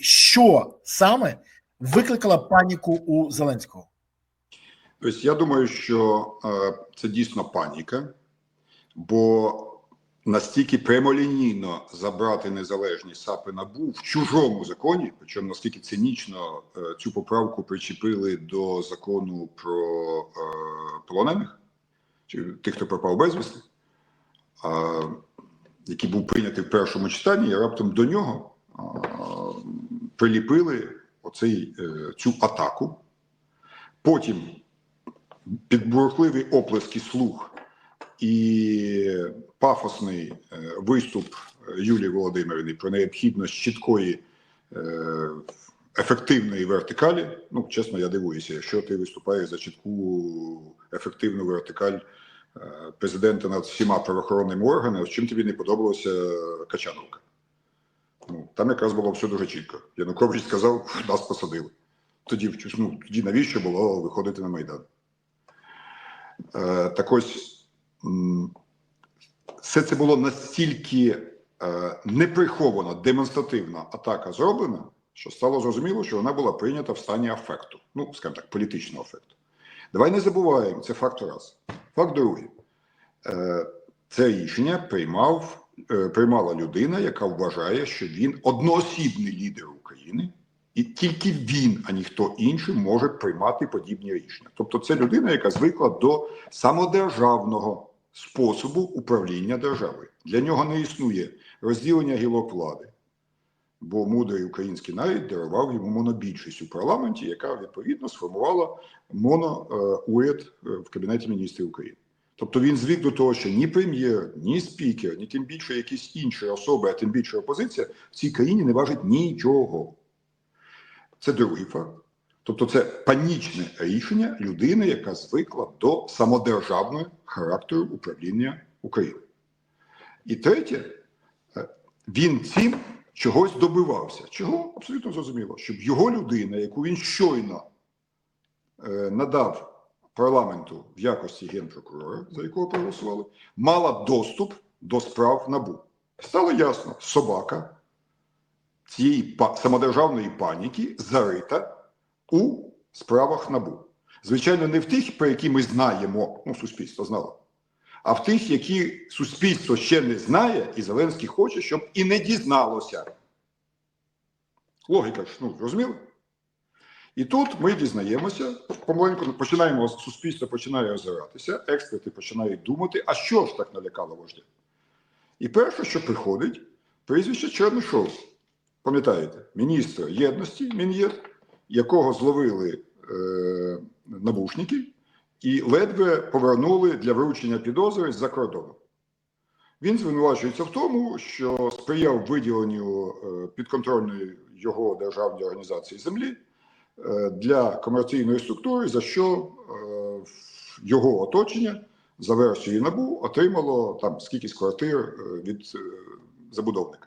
що саме викликало паніку у Зеленського? Тобто я думаю, що е, це дійсно паніка, бо настільки прямолінійно забрати незалежні САПи НАБУ в чужому законі, причому наскільки цинічно е, цю поправку причепили до закону про е, полонених, чи тих, хто пропав безвісти, який був прийнятий в першому читанні, і раптом до нього приліпили оцей, е, цю атаку. Потім під бурхливі оплески слух і пафосний е, виступ Юлії Володимирівни про необхідність чіткої е, ефективної вертикалі. Ну, чесно, я дивуюся, якщо ти виступаєш за чітку ефективну вертикаль е, президента над всіма правоохоронними органами, чим тобі не подобалося Качановка? Ну, там якраз було все дуже чітко. Янукович сказав, нас посадили. Тоді, ну, тоді навіщо було виходити на Майдан? Е, так ось все це було настільки е, неприхована, демонстративна атака зроблена, що стало зрозуміло, що вона була прийнята в стані афекту. Ну, скажімо так, політичного афекту. Давай не забуваємо, це факт раз. Факт другий. Е, це рішення приймав, приймала людина, яка вважає, що він одноосібний лідер України. І тільки він, а ніхто інший, може приймати подібні рішення. Тобто, це людина, яка звикла до самодержавного способу управління державою. Для нього не існує розділення гілок влади, бо мудрий український народ дарував йому монобільшість у парламенті, яка відповідно сформувала моноуряд в Кабінеті міністрів України. Тобто він звик до того, що ні прем'єр, ні спікер, ні тим більше якісь інші особи, а тим більше опозиція в цій країні не важить нічого. Це другий факт. Тобто, це панічне рішення людини, яка звикла до самодержавного характеру управління Україною. І третє, е, він цим чогось добивався. Чого абсолютно зрозуміло, щоб його людина, яку він щойно е, надав парламенту в якості генпрокурора, за якого проголосували, мала доступ до справ НАБУ. Стало ясно, собака цієї самодержавної паніки зарита у справах НАБУ. Звичайно, не в тих, про які ми знаємо, ну, суспільство знало, а в тих, які суспільство ще не знає, і Зеленський хоче, щоб і не дізналося. Логіка ж, ну, розуміли? І тут ми дізнаємося, помаленьку починаємо, суспільство починає озиратися, експерти починають думати, а що ж так налякало вождя? І перше, що приходить, прізвище Чернишов. Пам'ятаєте, міністр єдності, Мін'єд, якого зловили е, набушники і ледве повернули для вручення підозри з-за кордону. Він звинувачується в тому, що сприяв виділенню е, підконтрольної його державній організації землі для комерційної структури, за що е, його оточення за версією НАБУ отримало там скількись квартир е, від е, забудовника.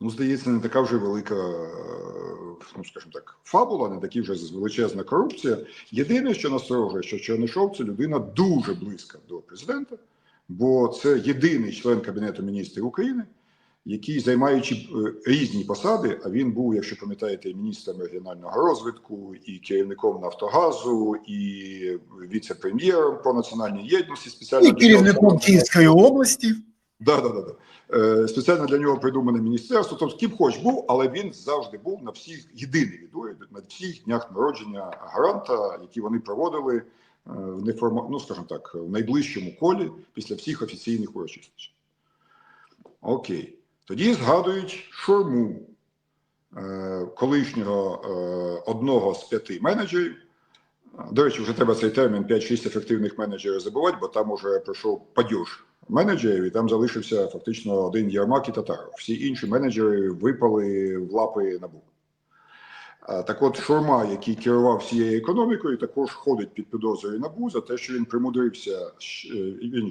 Ну, здається, не така вже велика, е, ну скажімо так, фабула, не така вже величезна корупція. Єдине, що насторожує, що Чернишов це людина дуже близька до президента, бо це єдиний член Кабінету міністрів України, який, займаючи е, різні посади, а він був, якщо пам'ятаєте, міністром регіонального розвитку, і керівником Нафтогазу, і віце-прем'єром по національній єдності, спеціально І керівником Київської області. Да, да, да, да. Е, спеціально для нього придумане міністерство. Тобто, ким хоч був, але він завжди був на всіх єдиний відвоєд на всіх днях народження гаранта, які вони проводили е, в неформа, ну скажімо так, в найближчому колі після всіх офіційних урочистостей. Окей. Тоді згадують шорму е, колишнього е, одного з п'яти менеджерів. До речі, вже треба цей термін 5-6 ефективних менеджерів забувати, бо там уже пройшов падьож менеджерів, і там залишився фактично один Єрмак і Татаров. Всі інші менеджери випали в лапи НАБУ. Так от Шурма, який керував всією економікою, також ходить під підозрою НАБУ за те, що він примудрився е, він,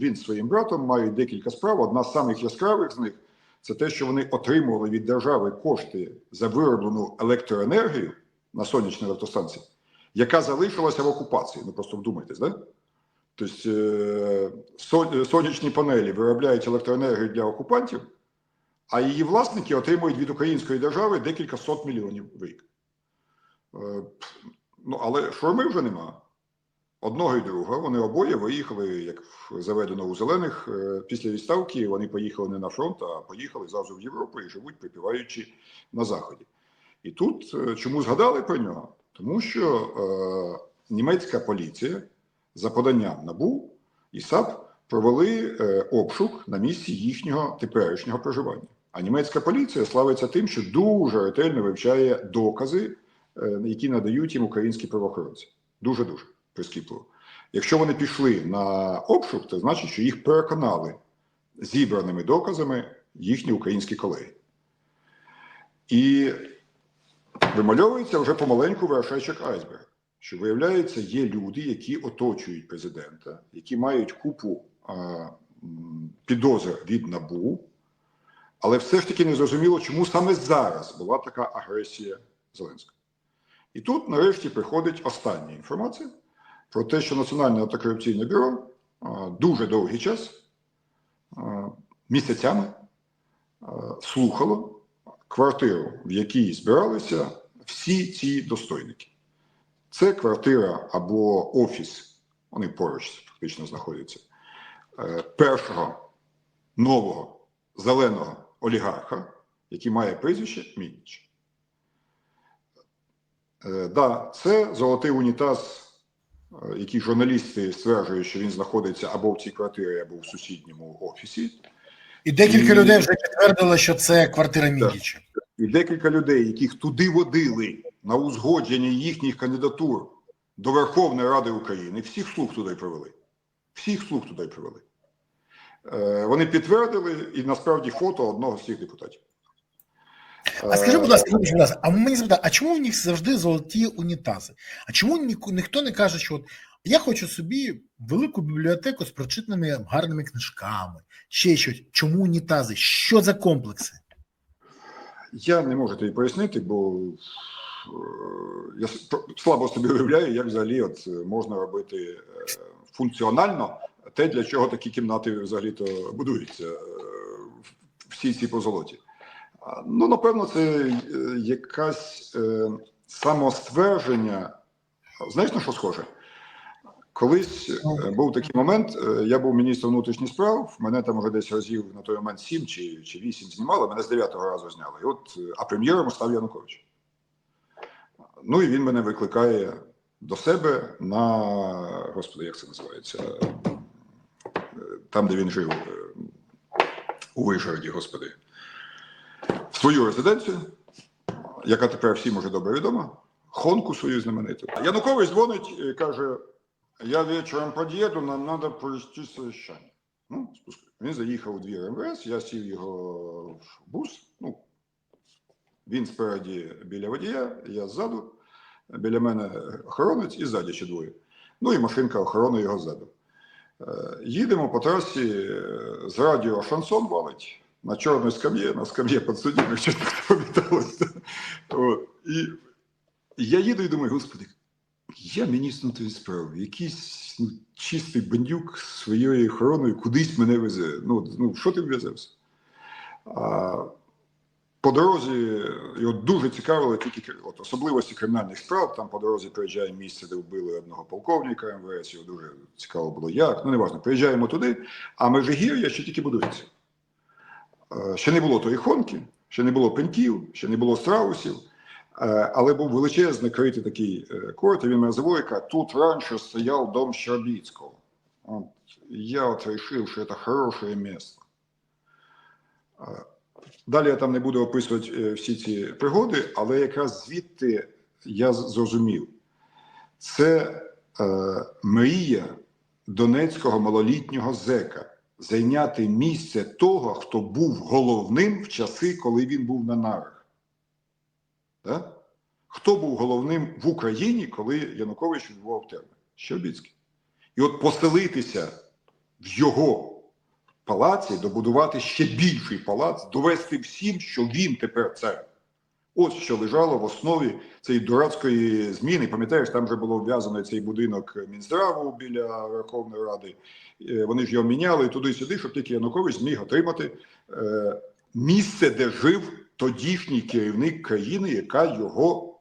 він своїм братом мають декілька справ. Одна з самих яскравих з них це те, що вони отримували від держави кошти за вироблену електроенергію на сонячній електростанції, яка залишилася в окупації. Ну просто вдумайтесь, да? Тобто е, сонячні панелі виробляють електроенергію для окупантів, а її власники отримують від української держави декілька сот мільйонів в рік. Е, Ну, але шурми вже нема. Одного і другого. Вони обоє виїхали, як заведено у зелених, е, після відставки вони поїхали не на фронт, а поїхали зразу в Європу і живуть, припіваючи на Заході. І тут е, чому згадали про нього? Тому що е, німецька поліція за поданням НАБУ і САП провели е, обшук на місці їхнього теперішнього проживання. А німецька поліція славиться тим, що дуже ретельно вивчає докази, е, які надають їм українські правоохоронці. Дуже дуже прискіпливо. Якщо вони пішли на обшук, це значить, що їх переконали зібраними доказами їхні українські колеги. І вимальовується вже помаленьку вершечок айсберг, що виявляється, є люди, які оточують президента, які мають купу а, підозр від НАБУ, але все ж таки не зрозуміло, чому саме зараз була така агресія Зеленського. І тут, нарешті, приходить остання інформація про те, що Національне антикорупційне бюро дуже довгий час, місяцями, слухало квартиру, в якій збиралися всі ці достойники. Це квартира або офіс, вони поруч фактично знаходяться, е, першого нового зеленого олігарха, який має прізвище Мінніч. Е, Да, це золотий унітаз, е, який журналісти стверджують, що він знаходиться або в цій квартирі, або в сусідньому офісі. І декілька І- людей вже підтвердили, що це квартира Мідіча. І декілька людей, яких туди водили на узгодження їхніх кандидатур до Верховної Ради України, всіх слуг туди привели. Всіх слуг туди привели. Е, Вони підтвердили і насправді фото одного з цих депутатів. А скажи, будь ласка, Е, будь ласка, а мені запитати, а чому в них завжди золоті унітази? А чому ніхто не каже, що от я хочу собі велику бібліотеку з прочитаними гарними книжками, ще щось. Чому унітази? Що за комплекси? Я не можу тобі пояснити, бо е, я слабо собі уявляю, як взагалі от е, можна робити е, функціонально те, для чого такі кімнати взагалі-то будуються, е, всі ці позолоті. Ну, напевно, це е, якась е, самоствердження. Знаєш на що схоже? Колись е, був такий момент, е, я був міністром внутрішніх справ, мене там вже десь разів на той момент сім чи, чи вісім знімали, мене з дев'ятого разу зняли. І от, е, а прем'єром став Янукович. Ну і він мене викликає до себе на господи, як це називається? Е, Там, де він жив, у Вишгороді, господи, свою резиденцію, яка тепер всім уже добре відома, Хонку свою знамениту. Янукович дзвонить і каже: я вечором під'їду, нам треба провести совещання. Ну, спускай. Він заїхав у двір МВС, я сів його в бус. Ну, він спереді біля водія, я ззаду, біля мене охоронець і ззаді ще двоє. Ну і машинка охорони його ззаду. Е, Їдемо по трасі, е, з радіо шансон валить на чорній скам'ї, на скам'ї підсудимих, що так пам'яталося. От. І я їду і думаю, господи, я міністр внутрішніх справ, якийсь ну, чистий бандюк своєю охороною кудись мене везе. Ну, ну що ти ввезевся? А, по дорозі його дуже цікавило тільки от, особливості кримінальних справ. Там по дорозі приїжджає місце, де вбили одного полковника МВС. Його дуже цікаво було як. Ну, неважно, приїжджаємо туди, а Межигір'я ще тільки будується. Е, Ще не було тої хонки, ще не було пеньків, ще не було страусів. Е, Але був величезний критий такий е, корт, і він мене заводить, тут раніше стояв дом Щербицького. От, я от вирішив, що це хороше місце. Далі я там не буду описувати всі ці пригоди, але якраз звідти я зрозумів, це е, мрія донецького малолітнього зека зайняти місце того, хто був головним в часи, коли він був на нарах. Да? Хто був головним в Україні, коли Янукович відбував термін? Щербицький. І от поселитися в його палаці, добудувати ще більший палац, довести всім, що він тепер цар. Ось що лежало в основі цієї дурацької зміни. Пам'ятаєш, там вже було вв'язано цей будинок Мінздраву біля Верховної Ради. Е, Вони ж його міняли туди-сюди, щоб тільки Янукович зміг отримати е, місце, де жив тодішній керівник країни, яка його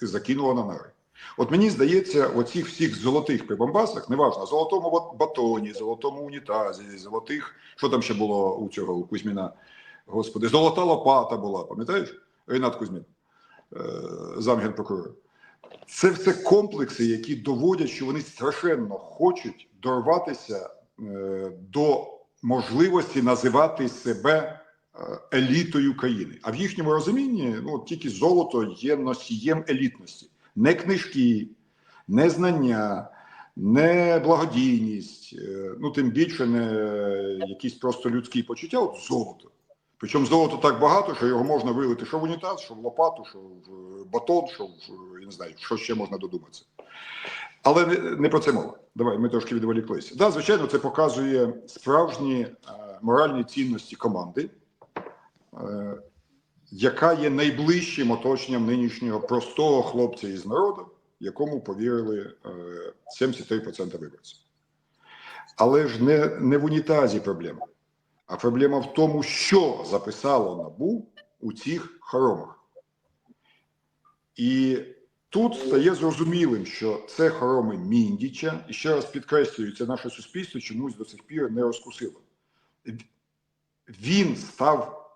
закинула на нари. От мені здається, оцих всіх золотих прибамбасах, неважно, золотому батоні, золотому унітазі, золотих, що там ще було у цього у Кузьміна, господи, золота лопата була, пам'ятаєш? Ренат Кузьмін, е, замгенпрокурор. Це все комплекси, які доводять, що вони страшенно хочуть дорватися е, до можливості називати себе е, елітою країни. А в їхньому розумінні ну, тільки золото є носієм елітності. Не книжки, не знання, не благодійність, ну тим більше не якісь просто людські почуття, от золото. Причому золото так багато, що його можна вилити що в унітаз, що в лопату, що в батон, що в я не знаю, що ще можна додуматися. Але не, не про це мова. Давай, ми трошки відволіклися. Да, звичайно, це показує справжні е, моральні цінності команди, е, яка є найближчим оточенням нинішнього простого хлопця із народу, якому повірили е, 73% виборців. Але ж не, не в унітазі проблема, а проблема в тому, що записало НАБУ у цих хоромах. І тут стає зрозумілим, що це хороми Міндіча, і ще раз підкреслюю, це наше суспільство чомусь до сих пір не розкусило. Він став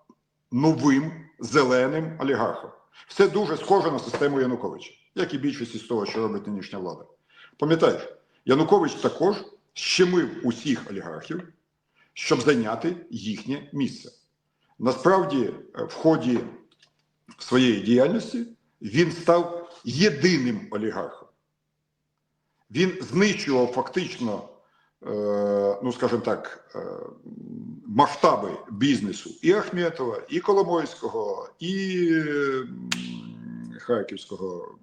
новим зеленим олігархом. Все дуже схоже на систему Януковича, як і більшість із того, що робить нинішня влада. Пам'ятаєш, Янукович також щемив усіх олігархів, щоб зайняти їхнє місце. Насправді, е, в ході своєї діяльності він став єдиним олігархом. Він знищував фактично, е, ну скажімо так, е, масштаби бізнесу і Ахметова, і Коломойського, і Харківського,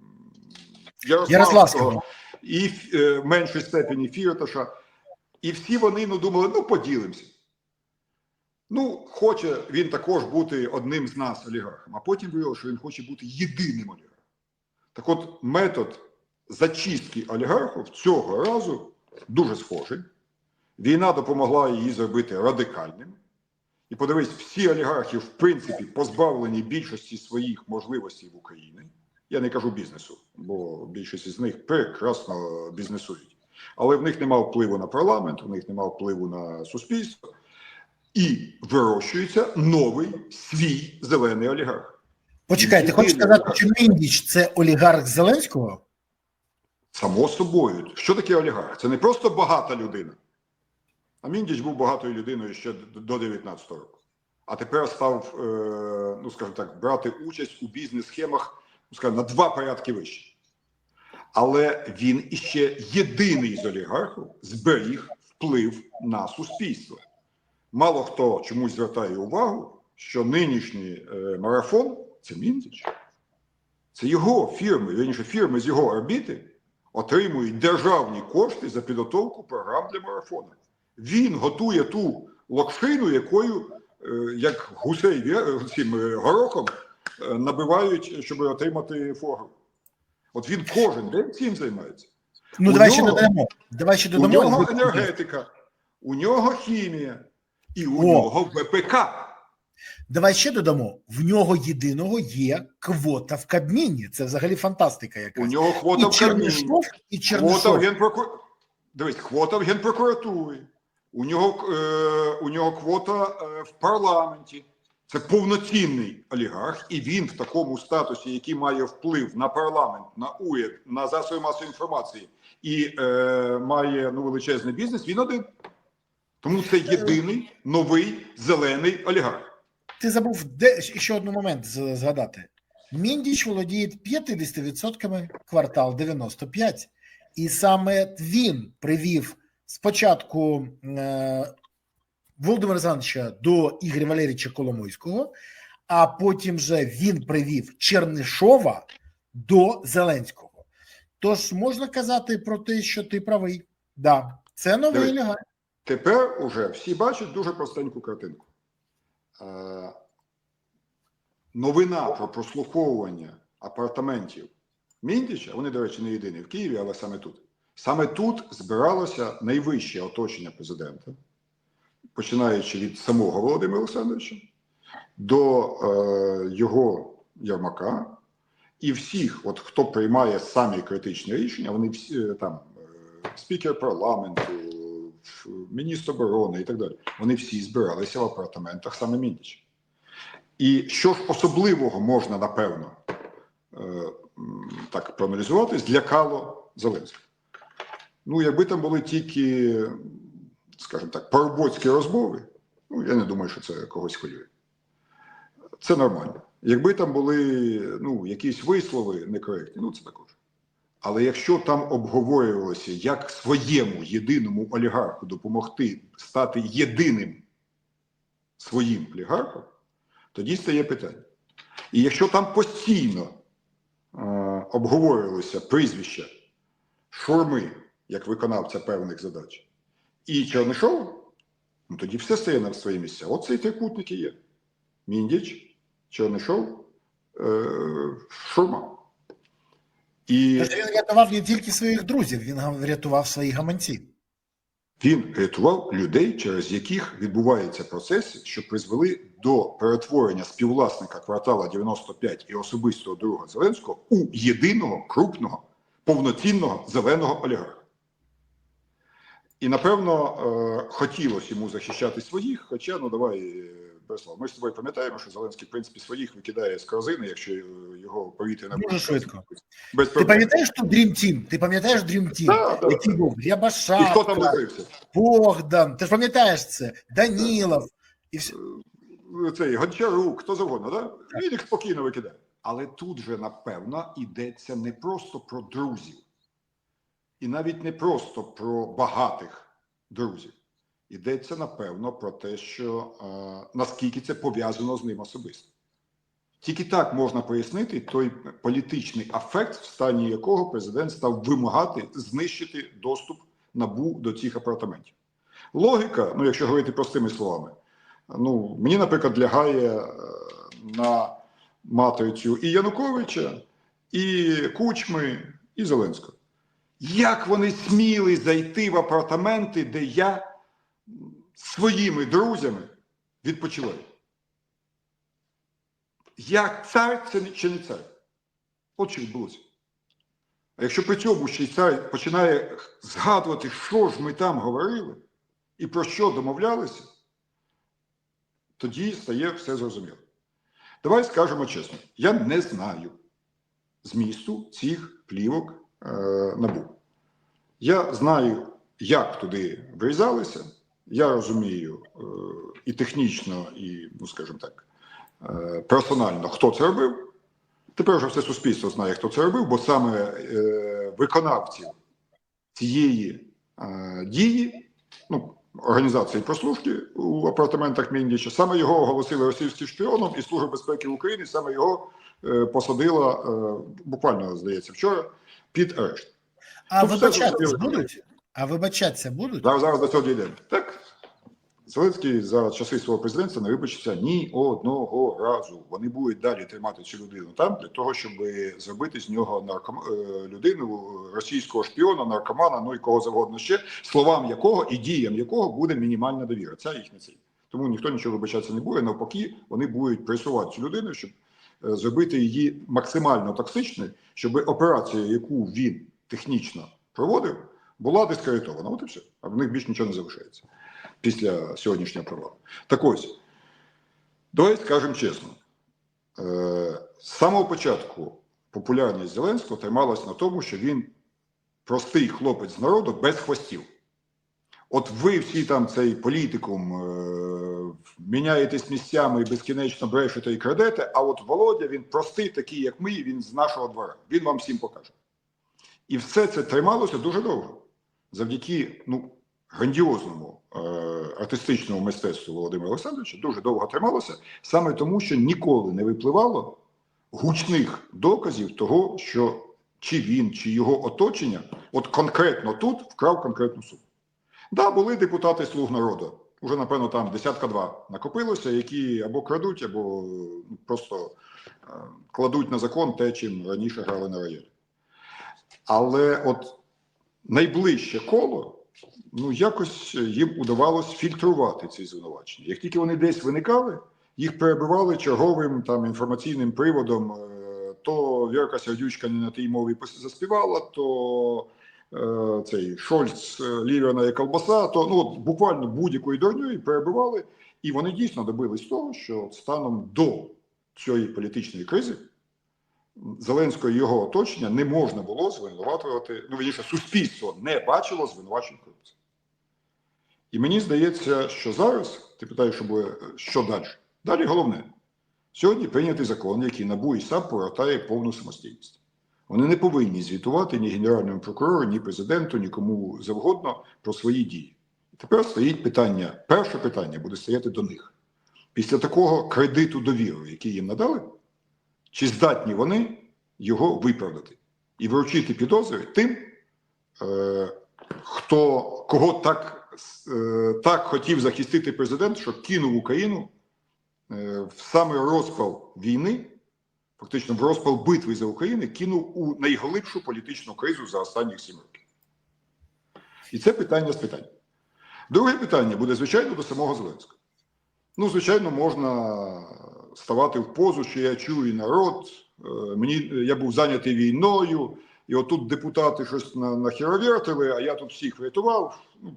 Ярославського, Ярославського. і в меншій степені Фірташа. І всі вони ну, думали, ну поділимося. Ну, хоче він також бути одним з нас олігархом, а потім виявилося, що він хоче бути єдиним олігархом. Так от метод зачистки олігархів цього разу дуже схожий. Війна допомогла її зробити радикальним. І подивись, всі олігархи, в принципі, позбавлені більшості своїх можливостей в Україні. Я не кажу бізнесу, бо більшість з них прекрасно бізнесують. Але в них немає впливу на парламент, у них немає впливу на суспільство. І вирощується новий свій зелений олігарх. Почекай, ти хочеш сказати, що Міндіч це олігарх Зеленського? Само собою, що таке олігарх? Це не просто багата людина. А Міндіч був багатою людиною ще до 19 року. А тепер став, е, ну скажімо так, брати участь у бізнес-схемах ну, скажімо, на два порядки вище. Але він іще єдиний з олігархів зберіг вплив на суспільство. Мало хто чомусь звертає увагу, що нинішній е, марафон це Міндіч. Це його фірми, вірніше, фірми з його орбіти отримують державні кошти за підготовку програм для марафону. Він готує ту локшину, якою, е, як гусей цим е, горохом, е, набивають, щоб отримати фору. От він кожен день цим займається. Ну, У давай ще додамо. Давай ще У нього енергетика, у нього хімія і у О. нього ВПК. Давай ще додамо. В нього єдиного є квота в Кабміні. Це взагалі фантастика У нього квота І в Кабміні. Чернишов, і Квота в генпрокур... Дивись, квота в генпрокуратурі. У нього, е, у нього квота е, в парламенті. Це повноцінний олігарх, і він в такому статусі, який має вплив на парламент, на уряд, на засоби масової інформації і е, має ну, величезний бізнес. Він один. Тому це єдиний новий зелений олігарх. Ти забув де ще один момент згадати. Міндіч володіє 50%, квартал 95%. І саме він привів спочатку е, Володимира Олександровича до Ігоря Валерійовича Коломойського, а потім же він привів Чернишова до Зеленського. Тож можна казати про те, що ти правий. Да, це новий олігарх. Тепер уже всі бачать дуже простеньку картинку. Е, новина про прослуховування апартаментів Міндіча, вони, до речі, не єдині в Києві, але саме тут. Саме тут збиралося найвище оточення президента, починаючи від самого Володимира Олександровича, до е, його Ярмака і всіх, от хто приймає самі критичні рішення, вони всі е, там е, спікер парламенту, міністр оборони і так далі. Вони всі збиралися в апартаментах саме Міндіча. І що ж особливого можна, напевно, е, так проаналізувати, злякало Зеленського. Ну, якби там були тільки, скажімо так, парубоцькі розмови, ну я не думаю, що це когось хвилює. Це нормально. Якби там були ну, якісь вислови некоректні, ну це також. Але якщо там обговорювалося, як своєму єдиному олігарху допомогти стати єдиним своїм олігархом, тоді стає питання. І якщо там постійно е, обговорювалося прізвища Шурми як виконавця певних задач і Чернишова, ну тоді все стає на свої місця. Трикутник і є. Міндіч, Чернишов, Шурма. І Тож він рятував не тільки своїх друзів, він рятував свої гаманці. він рятував людей, через яких відбуваються процеси, що призвели до перетворення співвласника квартала 95 і особистого друга Зеленського у єдиного крупного повноцінного зеленого олігарха. І напевно е, хотілося йому захищати своїх, хоча, ну давай, е, Береслав, ми з тобою пам'ятаємо, що Зеленський, в принципі, своїх викидає з корзини, якщо е, його повітряна Дуже швидко. Без Ти пам'ятаєш ту Dream Team? Ти пам'ятаєш Dream Team? Да, да. Який був І Рябашак, хто там лишився? Богдан, ти ж пам'ятаєш це? Данілов. І все. Цей Гончарук, хто завгодно, да? він їх спокійно викидає. Але тут же, напевно, йдеться не просто про друзів, і навіть не просто про багатих друзів. Йдеться, напевно, про те, що е, наскільки це пов'язано з ним особисто. Тільки так можна пояснити той політичний афект, в стані якого президент став вимагати знищити доступ набу до цих апартаментів. Логіка, ну якщо говорити простими словами, ну мені, наприклад, лягає е, на матрицю і Януковича, і Кучми, і Зеленського. Як вони сміли зайти в апартаменти, де я своїми друзями відпочиваю? Як цар це чи не цар? От що відбулося. А якщо при цьому ще й цар починає згадувати, що ж ми там говорили і про що домовлялися, тоді стає все зрозуміло. Давай скажемо чесно: я не знаю змісту цих плівок набу. Я знаю, як туди врізалися. Я розумію е, і технічно, і, ну скажімо так, е, персонально, хто це робив. Тепер вже все суспільство знає, хто це робив, бо саме е, виконавців цієї е, дії, ну, організації прослушки у апартаментах Міндіча, саме його оголосили російським шпіоном і Служба безпеки України, саме його е, посадила е, буквально, здається, вчора під арешт. А Тут вибачатися будуть? А вибачатися будуть? Зараз, зараз до цього дійдемо. Так. Зеленський за часи свого президентства не вибачиться ні одного разу. Вони будуть далі тримати цю людину там для того, щоб зробити з нього нарком... е, людину російського шпіона, наркомана, ну і кого завгодно ще, словам якого і діям якого буде мінімальна довіра. Це їхня ціль. Тому ніхто нічого вибачатися не буде. Навпаки, вони будуть пресувати цю людину, щоб е, зробити її максимально токсичною, щоб операція, яку він технічно проводив, була дискредитована. От і все. А в них більше нічого не залишається після сьогоднішнього провалу. Так ось, давай скажемо чесно. Е, з самого початку популярність Зеленського трималась на тому, що він простий хлопець з народу без хвостів. От ви всі там цей політикум е, міняєтесь місцями і безкінечно брешете і крадете, а от Володя він простий, такий, як ми, він з нашого двора. Він вам всім покаже. І все це трималося дуже довго. Завдяки ну, грандіозному е, артистичному мистецтву Володимира Олександровича дуже довго трималося, саме тому, що ніколи не випливало гучних доказів того, що чи він, чи його оточення, от конкретно тут вкрав конкретну суму. Да, були депутати слуг народу. Уже, напевно, там десятка два накопилося, які або крадуть, або ну, просто е, кладуть на закон те, чим раніше грали на роялі. Але от найближче коло, ну якось їм удавалось фільтрувати ці звинувачення. Як тільки вони десь виникали, їх перебивали черговим там інформаційним приводом. е, То Вірка Сердючка не на тій мові заспівала, то цей Шольц е, Лівіна і колбаса, то ну от буквально будь-якої дурньої перебивали, і вони дійсно добились того, що станом до цієї політичної кризи Зеленського і його оточення не можна було звинувачувати, ну вірніше, суспільство не бачило звинувачень корупції. І мені здається, що зараз ти питаєш, що буде що далі? Далі головне. Сьогодні прийнятий закон, який НАБУ і САП повертає повну самостійність. Вони не повинні звітувати ні генеральному прокурору, ні президенту, ні кому завгодно про свої дії. Тепер стоїть питання: перше питання буде стояти до них. Після такого кредиту довіри, який їм надали, чи здатні вони його виправдати і вручити підозри тим, е, хто кого так, е, так хотів захистити президент, що кинув Україну е, в саме розпал війни, фактично в розпал битви за Україну, кинув у найглибшу політичну кризу за останні сім років. І це питання з питань. Друге питання буде, звичайно, до самого Зеленського. Ну, звичайно, можна ставати в позу, що я чую народ. е, Мені я був зайнятий війною, і отут депутати щось на, нахеровертили, а я тут всіх врятував. Ну,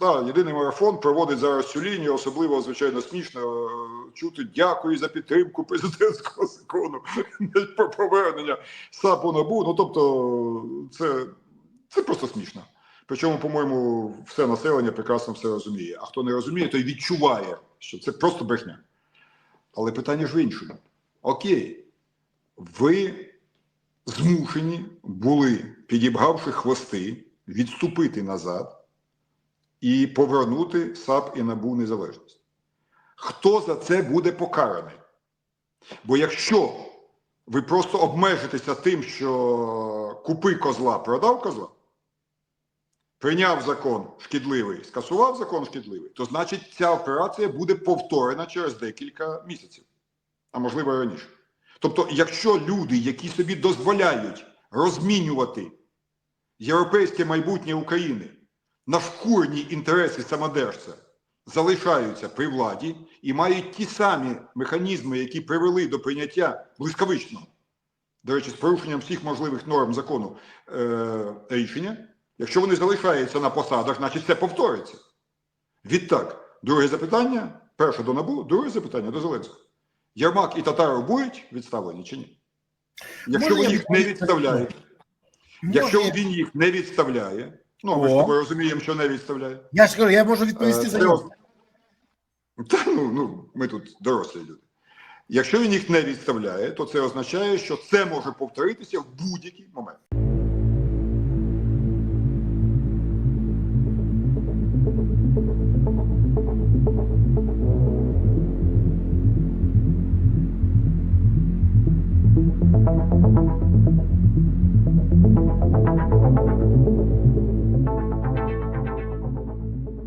да, єдиний марафон проводить зараз цю лінію, особливо, звичайно, смішно е, чути дякую за підтримку президентського закону про повернення САПу НАБУ. Ну, тобто, це, це просто смішно. Причому, по-моєму, все населення прекрасно все розуміє. А хто не розуміє, той відчуває, що це просто брехня. Але питання ж в іншому. Окей, ви змушені були, підібгавши хвости, відступити назад і повернути САП і НАБУ незалежність. Хто за це буде покараний? Бо якщо ви просто обмежитеся тим, що купи козла, продав козла, прийняв закон шкідливий, скасував закон шкідливий, то значить ця операція буде повторена через декілька місяців, а можливо раніше. Тобто, якщо люди, які собі дозволяють розмінювати європейське майбутнє України на шкурні інтереси самодержця, залишаються при владі і мають ті самі механізми, які привели до прийняття блискавичного, до речі, з порушенням всіх можливих норм закону е, рішення, якщо вони залишаються на посадах, значить це повториться. Відтак, друге запитання, перше до НАБУ, друге запитання до Зеленського. Єрмак і Татаров будуть відставлені чи ні? Якщо Можна він їх не відставляє, Може, якщо я- він їх не відставляє, ну ми ж О. з тобою розуміємо, що не відставляє. Я ж кажу, я можу відповісти Е, за це нього. Та, ну, ну, ми тут дорослі люди. Якщо він їх не відставляє, то це означає, що це може повторитися в будь-який момент.